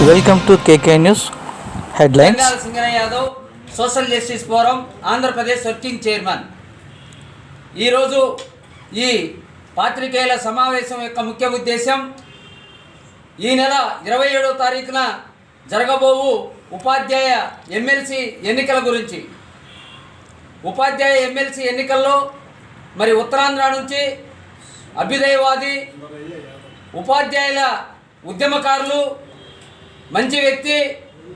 Welcome to KK news headlines Singanaiah Yadav social justice forum Andhra Pradesh working chairman ఈరోజు ఈ పాత్రికేయుల సమావేశం యొక్క ముఖ్య ఉద్దేశం ఈ నెల ఇరవై ఏడవ తారీఖున జరగబోవు ఉపాధ్యాయ ఎమ్మెల్సీ ఎన్నికల గురించి. ఉపాధ్యాయ ఎమ్మెల్సీ ఎన్నికల్లో మరి ఉత్తరాంధ్ర నుంచి అభ్యుదయవాది ఉపాధ్యాయుల ఉద్యమకారులు మంచి వ్యక్తి.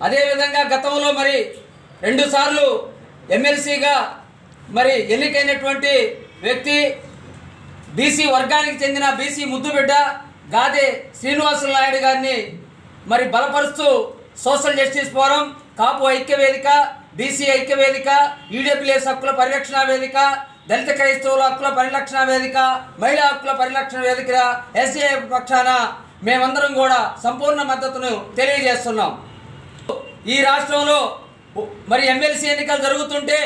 అదేవిధంగా గతంలో మరి రెండుసార్లు ఎమ్మెల్సీగా మరి ఎన్నికైనటువంటి వ్యక్తి బీసీ వర్గానికి చెందిన బీసీ ముద్దుబిడ్డ గాదే శ్రీనివాస నాయుడు గారిని మరి బలపరుస్తూ సోషల్ జస్టిస్ ఫోరం కాపు ఐక్య వేదిక బీసీ ఐక్య వేదిక ఈడబ్ల్యూఎస్ హక్కుల పరిరక్షణ వేదిక దళిత క్రైస్తవుల హక్కుల పరిరక్షణ వేదిక మహిళా హక్కుల పరిరక్షణ వేదిక ఎస్ఏ పక్షాన మేమందరం కూడా సంపూర్ణ మద్దతును తెలియజేస్తున్నాం. ఈ రాష్ట్రంలో మరి ఎమ్మెల్సీ ఎన్నికలు జరుగుతుంటే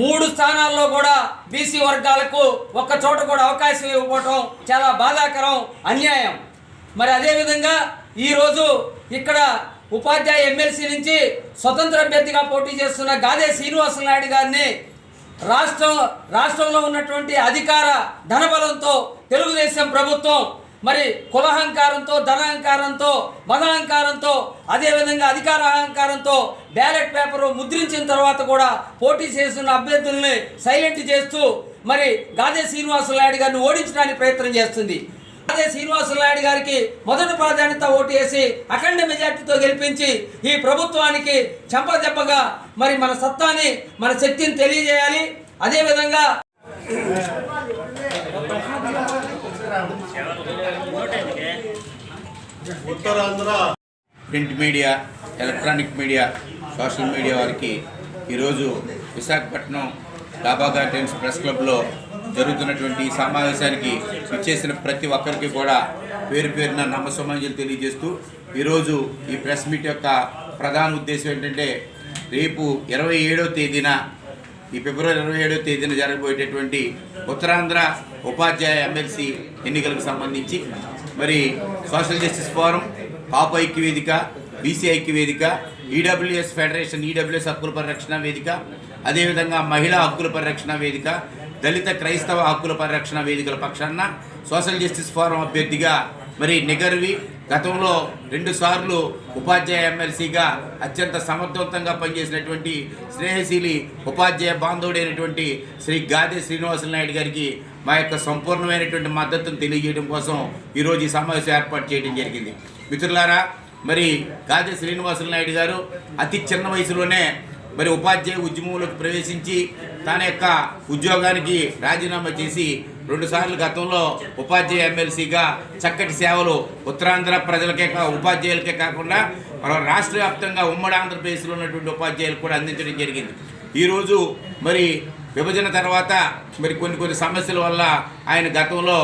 మూడు స్థానాల్లో కూడా బీసీ వర్గాలకు ఒక్క చోట కూడా అవకాశం ఇవ్వకపోవటం చాలా బాధాకరం అన్యాయం. మరి అదేవిధంగా ఈరోజు ఇక్కడ ఉపాధ్యాయ ఎమ్మెల్సీ నుంచి స్వతంత్ర అభ్యర్థిగా పోటీ చేస్తున్న గాదే శ్రీనివాస నాయుడు గారిని రాష్ట్రం రాష్ట్రంలో ఉన్నటువంటి అధికార ధనబలంతో తెలుగుదేశం ప్రభుత్వం మరి కులహంకారంతో ధనహంకారంతో మదహంకారంతో అదేవిధంగా అధికార అహంకారంతో బ్యాలెట్ పేపర్ ముద్రించిన తర్వాత కూడా పోటీ చేస్తున్న అభ్యర్థుల్ని సైలెంట్ చేస్తూ మరి గాదే శ్రీనివాస నాయుడు గారిని ఓడించడానికి ప్రయత్నం చేస్తుంది. అదే శ్రీనివాస నాయుడు గారికి మొదటి ప్రాధాన్యత ఓటు వేసి అఖండ మెజార్టీతో గెలిపించి ఈ ప్రభుత్వానికి చెంపదెబ్బగా మరి మన సత్తాని మన శక్తిని తెలియజేయాలి. అదేవిధంగా Uttarandhra print media electronic media social media వారికి ఈరోజు విశాఖపట్నం డాబా గార్డెన్స్ ప్రెస్ క్లబ్లో జరుగుతున్నటువంటి ఈ సమావేశానికి ఇచ్చేసిన ప్రతి ఒక్కరికి కూడా పేరు పేరున నమ్మసమాంజలు తెలియజేస్తూ ఈరోజు ఈ ప్రెస్ మీట్ యొక్క ప్రధాన ఉద్దేశం ఏంటంటే రేపు ఇరవై ఏడవ తేదీన ఈ ఫిబ్రవరి ఇరవై ఏడవ తేదీన జరగబోయేటటువంటి ఉత్తరాంధ్ర ఉపాధ్యాయ ఎమ్మెల్సీ ఎన్నికలకు సంబంధించి మరి సోషల్ జస్టిస్ ఫోరం కాపు ఐక్య వేదిక బీసీ ఐక్య వేదిక ఈడబ్ల్యూఎస్ ఫెడరేషన్ ఈడబ్ల్యూఎస్ హక్కుల పరిరక్షణ వేదిక అదేవిధంగా మహిళా హక్కుల పరిరక్షణ వేదిక దళిత క్రైస్తవ హక్కుల పరిరక్షణ వేదికల పక్షాన సోషల్ జస్టిస్ ఫోరం అభ్యర్థిగా మరి నిగర్వి గతంలో రెండుసార్లు ఉపాధ్యాయ ఎమ్మెల్సీగా అత్యంత సమర్థవంతంగా పనిచేసినటువంటి స్నేహశీలి ఉపాధ్యాయ బాంధవుడైనటువంటి శ్రీ గాదే శ్రీనివాసులు నాయుడు గారికి మా యొక్క సంపూర్ణమైనటువంటి మద్దతును తెలియజేయడం కోసం ఈరోజు ఈ సమావేశం ఏర్పాటు చేయడం జరిగింది. మిత్రులారా మరి గాదే శ్రీనివాసులు నాయుడు గారు అతి చిన్న వయసులోనే మరి ఉపాధ్యాయ ఉద్యమంలోకి ప్రవేశించి తన యొక్క ఉద్యోగానికి రాజీనామా చేసి రెండుసార్లు గతంలో ఉపాధ్యాయ ఎమ్మెల్సీగా చక్కటి సేవలు ఉత్తరాంధ్ర ప్రజలకే కా ఉపాధ్యాయులకే కాకుండా రాష్ట్ర వ్యాప్తంగా ఉమ్మడి ఆంధ్రప్రదేశ్లో ఉన్నటువంటి ఉపాధ్యాయులకు కూడా అందించడం జరిగింది. ఈరోజు మరి విభజన తర్వాత మరి కొన్ని కొన్ని సమస్యల వల్ల ఆయన గతంలో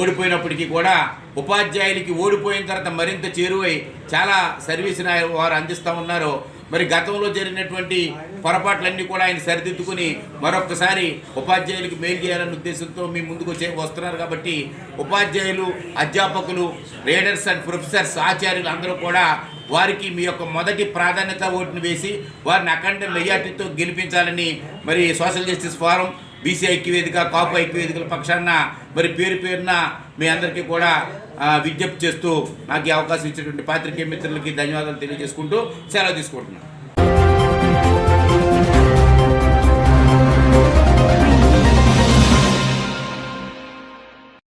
ఓడిపోయినప్పటికీ కూడా ఉపాధ్యాయులకి ఓడిపోయిన తర్వాత మరింత చేరువై చాలా సర్వీస్ని వారు అందిస్తూ ఉన్నారు. మరి గతంలో జరిగినటువంటి పొరపాట్లన్నీ కూడా ఆయన సరిదిద్దుకుని మరొకసారి ఉపాధ్యాయులకు మేలు చేయాలనే ఉద్దేశంతో మీ ముందుకు వచ్చే వస్తున్నారు కాబట్టి ఉపాధ్యాయులు అధ్యాపకులు రీడర్స్ అండ్ ప్రొఫెసర్స్ ఆచార్యులు అందరూ కూడా వారికి మీ యొక్క మొదటి ప్రాధాన్యత ఓటును వేసి వారిని అఖండ మెజార్టీతో గెలిపించాలని మరి సోషల్ జస్టిస్ ఫోరం బీసీ ఐక్య వేదిక కాపు ఐక్య వేదికల పక్షాన మరి పేరు పేరున మీ అందరికీ కూడా విజ్ఞప్తి చేస్తూ నాకు ఈ అవకాశం ఇచ్చినటువంటి పాత్రికేయ మిత్రులకి ధన్యవాదాలు తెలియజేసుకుంటూ సెలవు తీసుకుంటున్నాను.